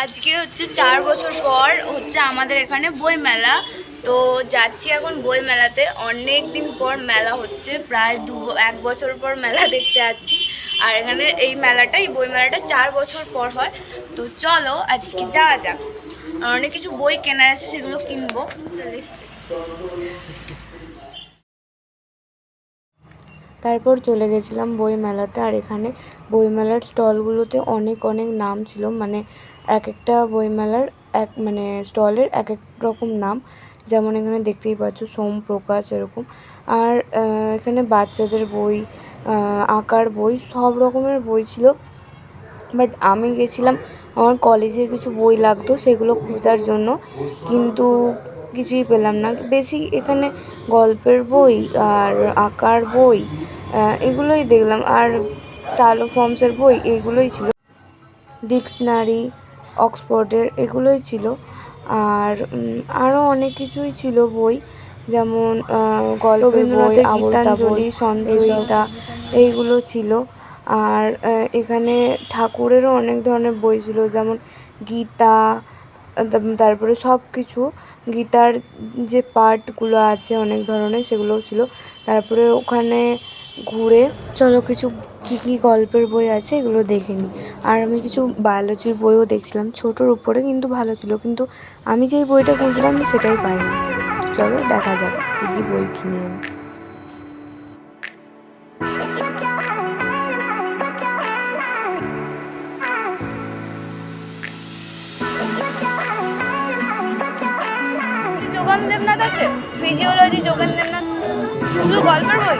আজকে হচ্ছে চার বছর পর হচ্ছে আমাদের এখানে বই মেলা তো যাচ্ছি এখন বই মেলাতে অনেক দিন পর মেলা হচ্ছে, প্রায় দু এক বছর পর মেলা দেখতে যাচ্ছি। আর এখানে এই মেলাটা এই বই মেলাটা চার বছর পর হয়। তো চলো আজকে যাওয়া যাক। আর অনেক কিছু বই কেনার আছে, সেগুলো কিনবো। তারপর চলে গেছিলাম বই মেলাতে আর এখানে বই মেলার স্টলগুলোতে অনেক অনেক নাম ছিল। মানে এক একটা বইমেলার এক মানে স্টলের এক এক রকম নাম। যেমন এখানে দেখতেই পাচ্ছ, সোম, প্রকাশ এরকম। আর এখানে বাচ্চাদের বই আঁকার বই, সব রকমের বই ছিল। বাট আমি গেছিলাম, আমার কলেজের কিছু বই লাগতো সেগুলো খোঁজার জন্য। কিন্তু কিছুই পেলাম না। বেশি এখানে গল্পের বই আর আঁকার বই এগুলোই দেখলাম। আর চালো ফর্মসের বই, এগুলোই ছিল। ডিকশনারি অক্সফোর্ডের এগুলোই ছিল। আর আরও অনেক কিছুই ছিল বই যেমন গল্পের বই গীতাঞ্জলি সঞ্চয়িতা এইগুলো ছিল। আর এখানে ঠাকুরেরও অনেক ধরনের বই ছিল যেমন গীতা তারপরে সব কিছু গীতার যে পার্টগুলো আছে অনেক ধরনের সেগুলোও ছিল। তারপরে ওখানে ঘুরে, চলো কিছু কী কী গল্পের বই আছে এগুলো দেখে নিই। আর আমি কিছু বায়োলজির বইও দেখছিলাম, ছোটোর উপরে কিন্তু ভালো ছিল, কিন্তু আমি যেই বইটা খুঁজছিলাম সেটাই পাইনি। চলো দেখা যাক কী কী বই কিনে আমি। দেবনাথ আছে? ফিজিওলজি যোগান দেবনাথ। শুধু গল্পের বই?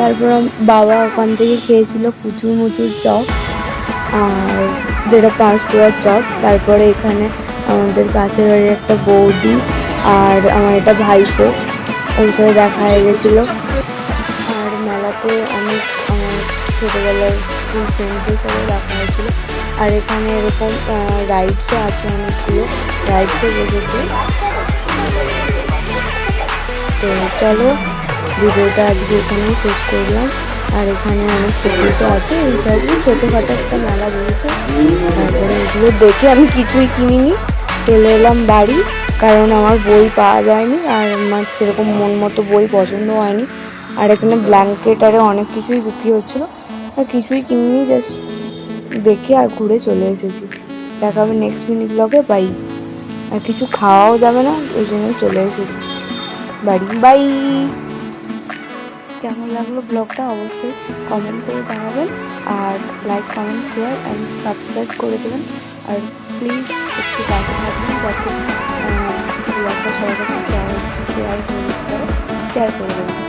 তারপর বাবা ওখান থেকে খেয়েছিল কুচুর মুচুর চপ আর যেটা পাঁচ টাকার চপ। তারপরে এখানে আমাদের পাশের বাড়ির একটা বৌদি আর আমার এটা ভাইপো, ওর সাথে দেখা হয়ে গেছিল। আর মেলাতে অনেক আমার ছোটোবেলার ফ্রেন্ডদের সাথে দেখা হয়েছিল। আর এখানে এরকম রাইডসও আছে অনেকগুলো। রাইডসও বসেছে তো চলো ভিডিওটা আজকে এখানেই শেষ করলাম। আর এখানে অনেক শোপিসও আছে এইসবই ছোটোখাটো একটা মেলা রয়েছে। তারপরে এগুলো দেখে আমি কিছুই কিনিনি। চলে এলাম বাড়ি, কারণ আমার বই পাওয়া যায়নি, আর আমার সেরকম মন মতো বই পছন্দ হয়নি। আর এখানে ব্ল্যাঙ্কেট আরে অনেক কিছুই বিক্রি হচ্ছিল, আর কিছুই কিনিনি জাস্ট দেখে আর ঘুরে চলে এসেছি। দেখা হবে নেক্সট মিনিট ব্লগে বাই আর কিছু খাওয়াও যাবে না, ওই জন্য চলে এসেছি। বাড়ি বাই কেমন লাগল ব্লগটা অবশ্যই কমেন্ট করে জানাবেন আর like comment share and subscribe করে দেবেন। আর প্লিজ একটু কাছে থাকবেন যাতে ব্লগটা সবার কাছে শেয়ার শেয়ার শেয়ার করে দেবেন।